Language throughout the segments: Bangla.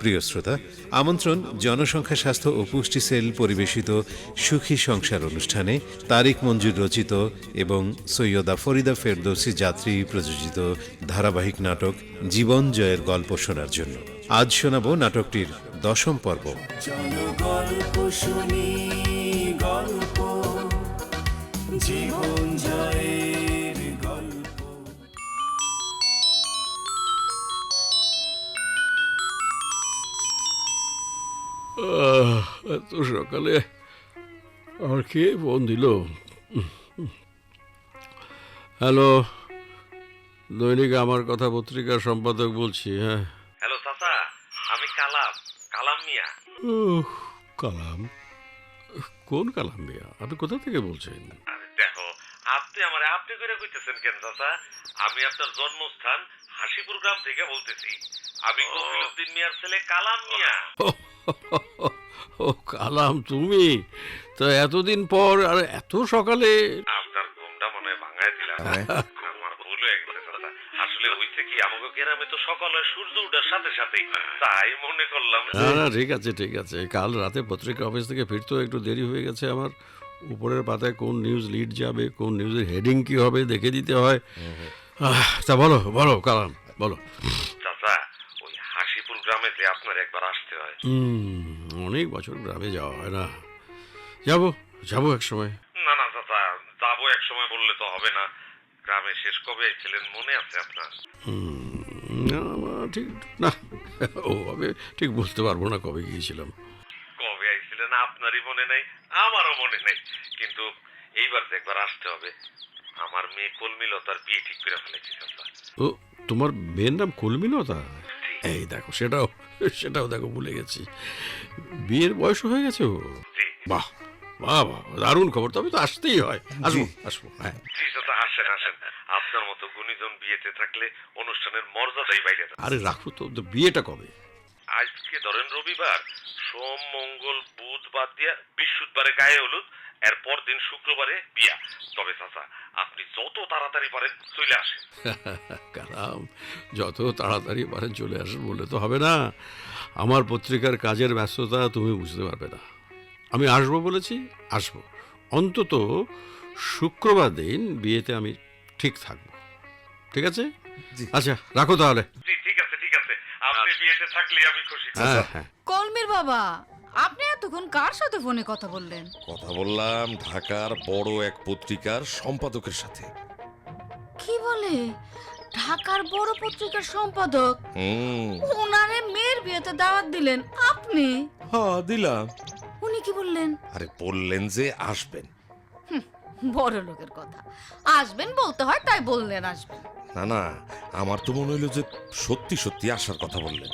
প্রিয় শ্রোতা, আমন্ত্রণ জনসংখ্যা, স্বাস্থ্য ও পুষ্টি সেল পরিবেশিত সুখী সংসার অনুষ্ঠানে তারিক মঞ্জুর রচিত এবং সৈয়দা ফরিদা ফেরদৌসি যাত্রী প্রযোজিত ধারাবাহিক নাটক জীবন জয়ের গল্প শোনার জন্য। আজ শোনাব নাটকটির দশম পর্ব। জীবন এত সকালে আমার কে ফোন দিল? হ্যালো দৈনিক আমার কথা পত্রিকার সম্পাদক বলছি হ্যাঁ। হ্যালো চাচা আমি কালাম কালাম মিয়া। কালাম? কোন কালাম মিয়া? আপনি কোথা থেকে বলছেন? দেখো আপনি আমার আপনি করে কইতেছেন কেন চাচা? আমি আপনার জন্মস্থান হাসিপুর গ্রাম থেকে বলতেছি। আমি কপিলউদ্দিন মিয়ার ছেলে কালাম মিয়া। ও কালাম তুমি? তো এতদিন পর আর এত সকালে আপনার ঘুমটা মনে হয় ভাঙায় দিলাম। আমার ভুল হয়ে গেছে চাচা আসলে হইছে কি আমাকে গ্রামে তো সকালে সূর্য ওঠার সাথে সাথেই। তাই মনে করলাম না না ঠিক আছে ঠিক আছে। কাল রাতে পত্রিকা অফিস থেকে ফিরতেও একটু দেরি হয়ে গেছে আমার। উপরের পাতায় কোন নিউজ লিড যাবে কোন নিউজের হেডিং কি হবে দেখে দিতে হয়। তা বলো বলো কালাম বলো। আপনার একবার আসতে হয়। অনেক বছর গ্রামে যাওয়া হয় না। যাব যাব এক সময়। না না দাদা যাব এক সময় বললে তো হবে না। গ্রামে শেষ কবে ছিলেন মনে আছে আপনার? না ঠিক না ওভাবে ঠিক বুঝতে পারব না কবে গিয়েছিলাম। কবে আইছিলেন আপনারই মনে নেই আমারও মনে নেই। কিন্তু এইবার যে একবার আসতে হবে। আমার মেয়ে কলমিলতার বিয়ে ঠিক করে ফেলেছি ও তোমার মেয়ের নাম কলমিলতা? এই দেখো সেটাও সেটাও দেখো ভুলে গেছি। বিয়ের বয়স হয়ে গেছে ও? বাহ বাহ বাহ দারুণ খবর তবে তো আসতেই হয়। আসব আসব হ্যাঁ। আসেন আসেন। আপনার মতো গুণীজন বিয়েতে থাকলে অনুষ্ঠানের মর্যাদাই বাইরে আরে রাখো তো বিয়েটা কবে? আজকে ধরেন রবিবার সোম মঙ্গল বুধ বাদ দিয়া বৃহস্পতিবারে গায়ে হলুদ এর পর দিন শুক্রবারে বিয়া। তবে চাচা আপনি যত তাড়াতাড়ি পারেন চলে আসেন। কালাম যত তাড়াতাড়ি পারেন চলে আসেন বললে তো হবে না। আমার পত্রিকার কাজের ব্যস্ততা তুমি বুঝতে পারবে না। আমি আসব বলেছি আসব। অন্তত শুক্রবার দিন বিয়েতে আমি ঠিক থাকব। ঠিক আছে? আচ্ছা রাখো তাহলে। জি ঠিক আপনি বিয়েতে থাকলে আমি খুশি। হ্যাঁ হ্যাঁ। কলমির বাবা আপনি এতক্ষণ কার সাথে ফোনে কথা বললেন? কথা বললাম ঢাকার বড় এক পত্রিকার সম্পাদকের সাথে। কি বলে? ঢাকার বড় পত্রিকার সম্পাদক? হুম। ওনারে মেয়ের বিয়েতে দাওয়াত দিলেন। আপনি? হ্যাঁ দিলাম। উনি কি বললেন? আরে বললেন যে আসবেন। বড় লোকের কথা। আসবেন বলতে হয় তাই বললেন আসবেন। না না আমার তো মনে হইল যে সত্যি সত্যি আসার কথা বললেন।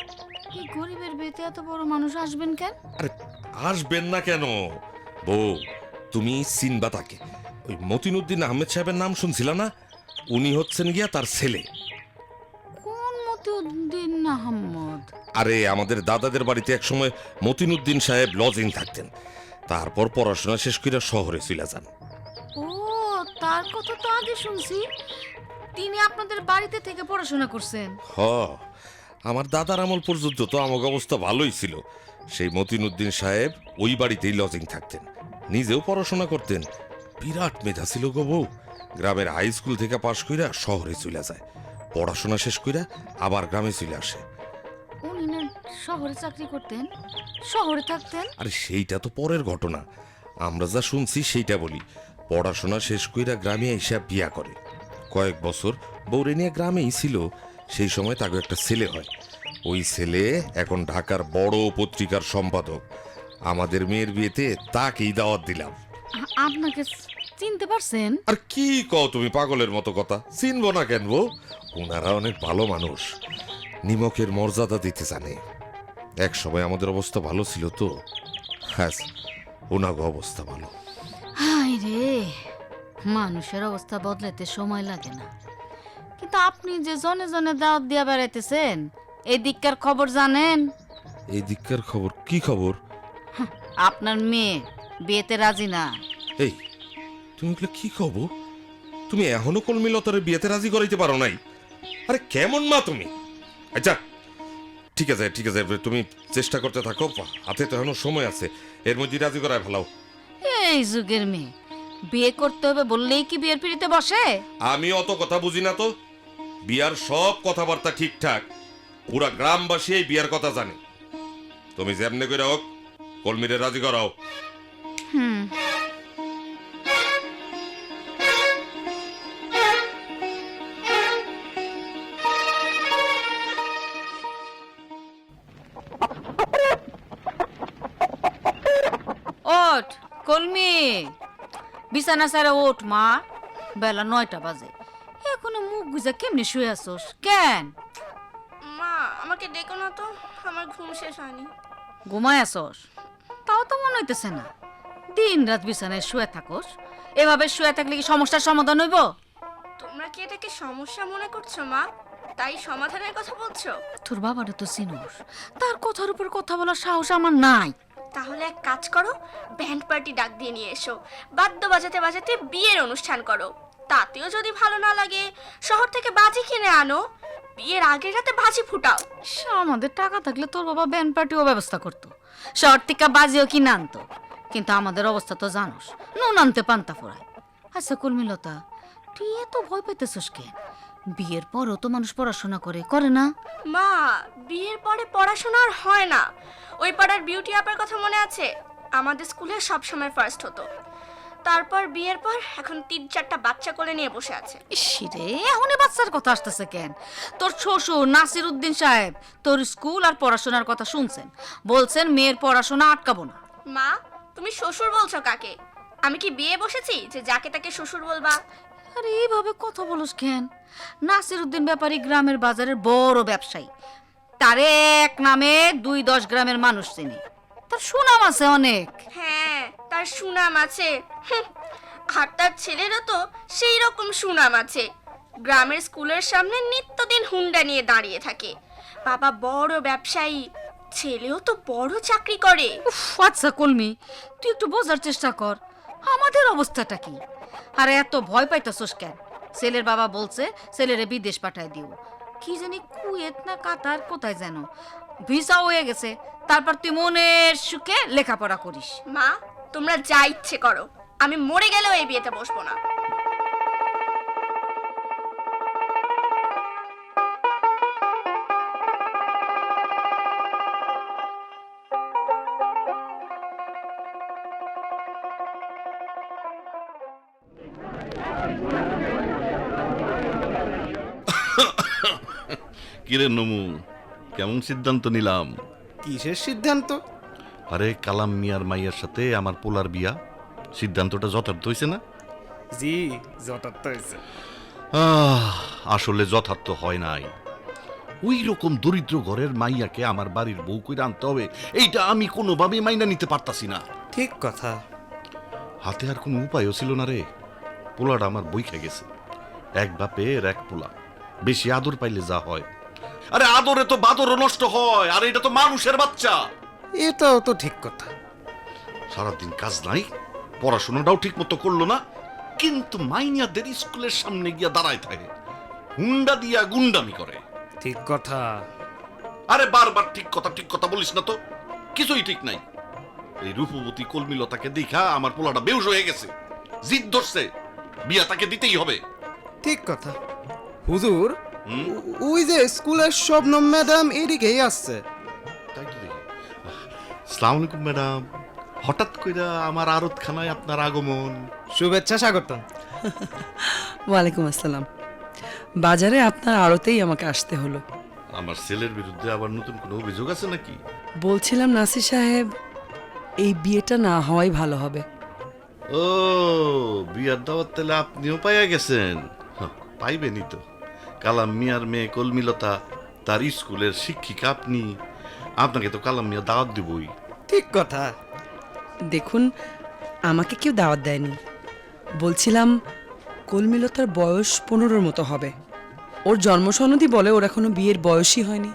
এই গরিবের বিয়েতে এত বড় মানুষ আসবেন কেন? আরে আসবেন না কেন? বউ তুমি চিনবা তাকে। ওই মতিনুদ্দিন আহমেদ সাহেবের নাম শুনছিল না? উনি হচ্ছেন গিয়া তার ছেলে। কোন মতিউদ্দিন আহমদ? আরে আমাদের দাদাদের বাড়িতে একসময় মতিনুদ্দিন সাহেব লজিং থাকতেন। তারপর পড়াশোনা শেষ করে শহরে চলে যান। ও তার কথা তো আগে শুনছি। তিনি আপনাদের বাড়িতে থেকে পড়াশোনা করছেন। হ আমার দাদার আমল পর্যন্ত তো আমার অবস্থা ভালোই ছিল। সেই মতিনুদ্দিন সাহেব ওই বাড়িতেই লজিং থাকতেন। নিজেও পড়াশোনা করতেন। বিরাট মেধা ছিল গো বউ। গ্রামের হাই স্কুল থেকে পাশ কইরা শহরে চলে যায়। পড়াশোনা শেষ কইরা আবার গ্রামে চলে আসে। উনি না শহরে চাকরি করতেন শহরে থাকতেন? আরে সেইটা তো পরের ঘটনা। আমরা যা শুনছি সেইটা বলি। পড়াশোনা শেষ কইরা গ্রামে এসে বিয়া করে। কয়েক বছর বৌরে নিয়ে গ্রামেই ছিল। সেই সময় তাকে একটা ছেলে হয়। ওই ছেলে এখন ঢাকার বড় পত্রিকার সম্পাদক। আমাদের মেয়ের বিয়েতে তাকেই দাওয়াত দিলাম। আপনাকে চিনতে পারছেন? আর কি কও তুমি পাগলের মতো কথা। চিনবো না কেন বউ? ওনারা অনেক ভালো মানুষ। নিমকের মর্যাদা দিতে জানে। এক সময় আমাদের অবস্থা ভালো ছিল তো। হ্যাঁ ওনাগো অবস্থা ভালো। হায় রে! মানুষের অবস্থা বদলাতে সময় লাগে না। কিন্তু আপনি যে জনে জনে দাওয়াত দিয়া বেড়াইতেছেন এই দিককার খবর জানেন? এই দিককার খবর? কি খবর? আপনার মেয়ে বিয়েতে রাজি না। এই তুমি এগুলো কি খবর? তুমি এখনও কলমিলতারে বিয়েতে রাজি করাইতে পারো নাই। আরে কেমন মা তুমি? আচ্ছা ঠিক আছে ঠিক আছে তুমি চেষ্টা করতে থাকো হাতে তো এখনও সময় আছে এর মধ্যে রাজি করায় ভালো এই যুগের মেয়ে বিয়ে করতে হবে বললেই কি বিয়ের পিড়িতে বসে? আমি অত কথা বুঝি না তো। বিয়ার সব কথাবার্তা ঠিকঠাক। পুরা গ্রামবাসী এই বিয়ার কথা জানে। তুমি যেমনে করে হোক কলমিরে রাজি করাও। হুম। ওঠ কলমি। বিছানা সারা ওঠ মা। বেলা নয়টা বাজে। এখনও মুখ গুজা কেমনি শুয়ে আসোস কেন? মা আমাকে ডেকো না তো আমার ঘুম শেষ হয়নি। ঘুমায় আসোস তাও তো মনে হইতেছে না। দিন রাত বিছানায় শুয়ে থাকোস। এভাবে শুয়ে থাকলে কি সমস্যার সমাধান হইব? তোমরা কি এটাকে সমস্যা মনে করছ মা? তাই সমাধানের কথা বলছো? তোর বাবারে তো চিনোস তার কথার উপর কথা বলার সাহস আমার নাই। তাহলে এক কাজ করো ব্যান্ড পার্টি ডাক দিয়ে নিয়ে এসো। বাদ্য বাজাতে বাজাতে বিয়ের অনুষ্ঠান করো। তাতেও যদি ভালো না লাগে, শহর থেকে বাজি কিনে আনো। বিয়ের আগের রাতে বাজি ফুটাও। আমাদের টাকা থাকলে তোর বাবা ব্যান্ড পার্টিও ব্যবস্থা করতো। শহর থেকে বাজিও কিনে আনতো। কিন্তু আমাদের অবস্থা তো জানোস, নুন আনতে পান্তা ফোড়ায়। আচ্ছা কর্মীলতা, তুই এত ভয় পেতেছিস কেন? বিয়ের পরও তো মানুষ পড়াশোনা করে করে না। মা বিয়ের পরে পড়াশোনা আর হয় না। ওই পাড়ার বিউটি আপার কথা মনে আছে? আমাদের স্কুলে সবসময় ফার্স্ট হতো। তারপর বিয়ের পর এখন তিন চারটা বাচ্চা কোলে নিয়ে বসে আছে। ইসিরে এখনই বাচ্চার কথা আসতেছে কেন? তোর শ্বশুর নাসির উদ্দিন সাহেব তোর স্কুল আর পড়াশোনার কথা শুনছেন? বলছেন মেয়ের পড়াশোনা আটকাবো না। মা তুমি শ্বশুর বলছো কাকে? আমি কি বিয়ে বসেছি যে যাকে তাকে শ্বশুর বলবা? আরে এইভাবে কথা বলস কেন? নাসির উদ্দিন ব্যাপারী গ্রামের বাজারের বড় ব্যবসায়ী। তার এক নামে দুই দশ গ্রামের মানুষ চিনি। তার সুনাম আছে অনেক। হ্যাঁ তার সুনাম আছে। আর তার ছেলেরও তো সেই রকম সুনাম আছে। গ্রামের স্কুলের সামনে নিত্যদিন হুন্ডা নিয়ে দাঁড়িয়ে থাকে। বাবা বড় ব্যবসায়ী ছেলেও তো বড় চাকরি করে। আচ্ছা কলমি তুই একটু বোঝার চেষ্টা কর। আমাদের অবস্থাটা কি? আর, এত ভয় পাইতেছস কেন? ছেলের বাবা বলছে ছেলেরে বিদেশ পাঠায় দিও। কি জানি কুয়েত না কাতার, কোথায় যেন। ভিসা হয়ে গেছে, তারপর তুই মনের সুখে লেখাপড়া করিস। মা, তোমরা যা ইচ্ছে করো। আমি মরে গেলেও এই বিয়েতে বসবো না। কিরে নমু কেমন সিদ্ধান্ত নিলাম? কিসের সিদ্ধান্ত? আরে কালাম মিয়ার মাইয়ার সাথে আমার পোলার বিয়া। সিদ্ধান্তটা যথার্থ হয়েছে না? জি যথার্থ হয়েছে আসলে যথার্থ হয় নাই। ওই রকম দরিদ্র ঘরের মাইয়াকে আমার বাড়ির বউ করে আনতে হবে এইটা আমি কোনোভাবেই মাইনা নিতে পারতাছি না। ঠিক কথা। হাতে আর কোনো উপায়ও ছিল না রে। পোলাটা আমার বই খেয়ে গেছে। এক বাপের এক পোলা। বেশি আদর পাইলে যা হয়। আরে আদরে তো বাদরও নষ্ট হয় আর এটা তো মানুষের বাচ্চা। এটাও তো ঠিক কথা। সারাদিন কাজ নাই পড়াশোনাটাও ঠিক মতো করল না কিন্তু মাইনিয়াদের স্কুলের সামনে গিয়া দাঁড়ায় থাকে হুন্ডা দিয়া গুন্ডামি করে। ঠিক কথা। আরে বারবার ঠিক কথা ঠিক কথা বলিস না তো কিছুই ঠিক নাই। এই রূপবতী কলমিলতাকে দেখা আমার পোলাটা বেউস হয়ে গেছে জিদ ধরছে বিয়া তাকে দিতেই হবে। ঠিক কথা। হুজুর ওই যে স্কুলের শবনম ম্যাডাম এদিকেই আসছে। সালাম আলাইকুম ম্যাডাম। হঠাৎ কইরা আমার আরতখানায় আপনার আগমন। শুভেচ্ছা স্বাগতম। ওয়ালাইকুম আসসালাম। বাজারে আপনার আড়তেই আমাকে আসতে হলো। আমার ছেলের বিরুদ্ধে আবার নতুন কোনো অভিযোগ আছে নাকি? বলছিলাম নাসির সাহেব এই বিয়েটা না হওয়াই ভালো হবে। ও বিয়ার দাওয়াত তাহলে আপনিও পাইয়া গেছেন। হ্যাঁ, পাইবেনই তো। কালাম মিয়ার মেয়ে কলমিলতা তার স্কুলের শিক্ষিকা আপনি। আপনাকে তো কালাম মিয়া দাওয়াত দিবই। ঠিক কথা। দেখুন আমাকে কেউ দাওয়াত দেয়নি। বলছিলাম কলমিলতার বয়স পনেরোর মতো হবে। ওর জন্মসনদি বলে ওর এখনও বিয়ের বয়সই হয়নি।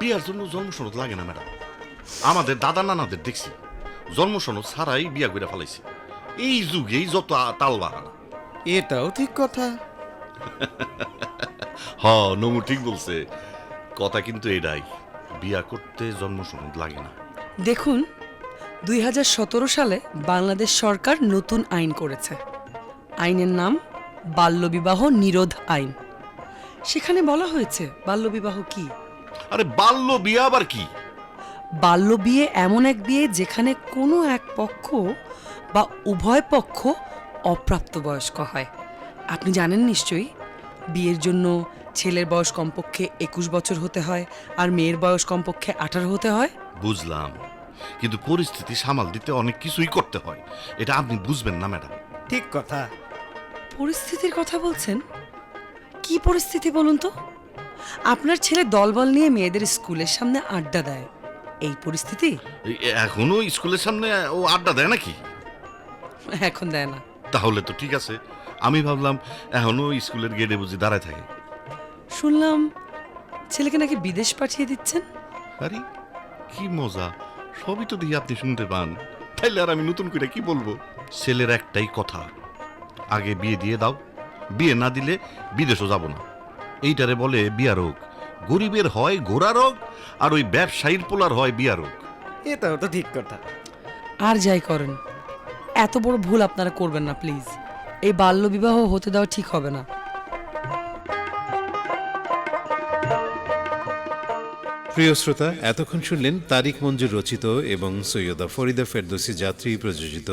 বিয়ার জন্য জন্মসনদ লাগে না ম্যাডাম। আমাদের দাদা নানাদের দেখছি জন্মসনদ ছাড়াই বিয়া করে ফেলাইছে। এই যুগেই যত তাল বাহানা। এটাও ঠিক কথা। হ নমু ঠিক বলছে। কথা কিন্তু এটাই বিয়া করতে জন্মসনদ লাগে না। দেখুন দুই সালে বাংলাদেশ সরকার নতুন আইন করেছে। আইনের নাম বাল্যবিবাহ নিরোধ আইন। সেখানে বলা হয়েছে বাল্যবিবাহ কি? আরে বাল্য বিয়ে আবার কি? বাল্য বিয়ে এমন এক বিয়ে যেখানে কোনো এক পক্ষ বা উভয় পক্ষ অপ্রাপ্তবয়স্ক হয়। আপনি জানেন নিশ্চয়ই বিয়ের জন্য ছেলের বয়স কমপক্ষে একুশ বছর হতে হয় আর মেয়ের বয়স কমপক্ষে আঠারো হতে হয়? বুঝলাম। কিন্তু পরিস্থিতি সামাল দিতে অনেক কিছুই করতে হয়। এটা আপনি বুঝবেন না ম্যাডাম। ঠিক কথা। পরিস্থিতির কথা বলছেন? কি পরিস্থিতি বলুন তো? আপনার ছেলে দলবল নিয়ে মেয়েদের স্কুলের সামনে আড্ডা দেয়। এই পরিস্থিতি? এখনও স্কুলের সামনে ও আড্ডা দেয় নাকি? এখন দেয় না। তাহলে তো ঠিক আছে। আমি ভাবলাম এখনও স্কুলের গেটে বুঝি দাঁড়ায় থাকে। শুনলাম ছেলেকে নাকি বিদেশ পাঠিয়ে দিচ্ছেন। আরে কি মজা। সবই তো দিয়ে আপনি শুনতে পান। তাইলে আর আমি নতুন করে কি বলব? ছেলের একটাই কথা আগে বিয়ে দিয়ে দাও বিয়ে না দিলে বিদেশও যাব না। এইটারে বলে বিয়া রোগ। গরিবের হয় ঘোড়া রোগ আর ওই ব্যবসায়ীর পোলার হয় বিয়া রোগ। এটাও তো ঠিক কথা। আর যাই করেন এত বড় ভুল আপনারা করবেন না প্লিজ। এই বাল্যবিবাহ হতে দেওয়া ঠিক হবে না। প্রিয় শ্রোতা, এতক্ষণ শুনলেন তারিক মঞ্জুর রচিত এবং সৈয়দা ফরিদা ফেরদোসি যাত্রী প্রযোজিত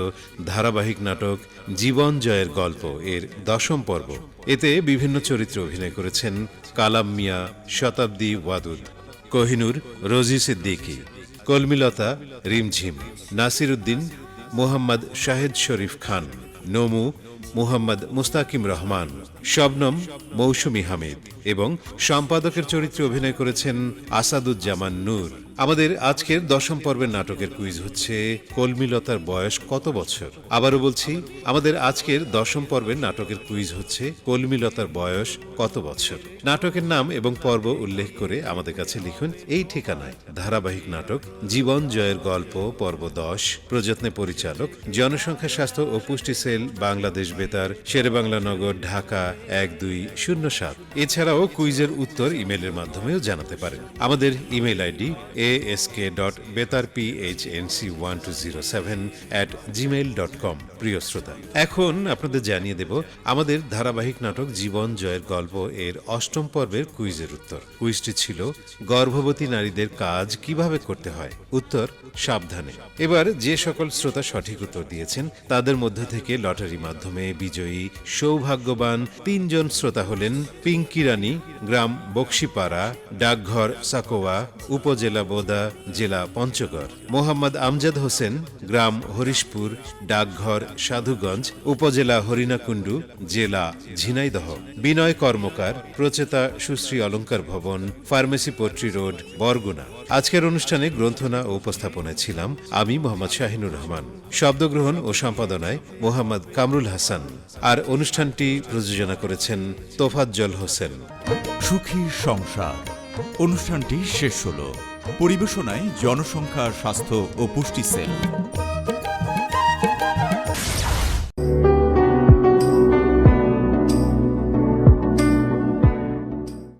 ধারাবাহিক নাটক জীবন জয়ের গল্প এর দশম পর্ব। এতে বিভিন্ন চরিত্রে অভিনয় করেছেন কালাম মিয়া, শতাব্দী ওয়াদুদ, কোহিনুর, রোজি সিদ্দিকী, কলমিলতা, রিমঝিম নাসির উদ্দিন মোহাম্মদ শাহেদ শরীফ খান, নমু মুহাম্মদ মুস্তাকিম রহমান শবনম মৌসুমি হামিদ এবং সম্পাদকের চরিত্রে অভিনয় করেছেন আসাদুজ্জামান নূর। আমাদের আজকের দশম পর্বের নাটকের কুইজ হচ্ছে, কলমিলতার বয়স কত বছর? আবারও বলছি, আমাদের আজকের দশম পর্বের নাটকের কুইজ হচ্ছে, কলমিলতার বয়স কত বছর? নাটকের নাম এবং পর্ব উল্লেখ করে আমাদের কাছে লিখুন এই ঠিকানায়। ধারাবাহিক নাটক, জীবন জয়ের গল্প, পর্ব দশ, প্রযত্নে পরিচালক, জনসংখ্যা স্বাস্থ্য ও পুষ্টি সেল, বাংলাদেশ বেতার, শেরেবাংলা নগর, ঢাকা এক দুই শূন্য সাত। এছাড়াও কুইজের উত্তর ইমেলের মাধ্যমেও জানাতে পারেন। আমাদের email ID A S K dot বেতার P H N C one two zero seven at Gmail dot com প্রিয় শ্রোতা। এখন আপনাদের জানিয়ে দেব আমাদের ধারাবাহিক নাটক জীবন জয়ের গল্প এর অষ্টম পর্বের কুইজের উত্তর। কুইজটি ছিল, গর্ভবতী নারীদের কাজ কীভাবে করতে হয়? উত্তর, সাবধানে। এবার যে সকল শ্রোতা সঠিক উত্তর দিয়েছেন, তাদের মধ্য থেকে লটারি মাধ্যমে বিজয়ী, সৌভাগ্যবান তিনজন শ্রোতা হলেন পিঙ্কি রানী, গ্রাম বক্সিপাড়া, ডাকঘর সাকোয়া, উপজেলা বোদা জেলা পঞ্চগড়। মোহাম্মদ আমজাদ হোসেন, গ্রাম হরিশপুর, ডাকঘর সাধুগঞ্জ, উপজেলা হরিণাকুণ্ডু, জেলা ঝিনাইদহ। বিনয় কর্মকার, প্রচেতা সুশ্রী অলঙ্কার ভবন, ফার্মেসি পোট্রি রোড, বরগুনা। আজকের অনুষ্ঠানে গ্রন্থনা ও উপস্থাপনায় ছিলাম আমি মোহাম্মদ শাহিনুর রহমান। শব্দগ্রহণ ও সম্পাদনায় মোহাম্মদ কামরুল হাসান। আর অনুষ্ঠানটি প্রযোজনা করেছেন তোফাজ্জল হোসেন। সুখী সংসার। অনুষ্ঠানটি শেষ হলো। পরিবেশনায় জনসংখ্যা স্বাস্থ্য ও পুষ্টি সেল।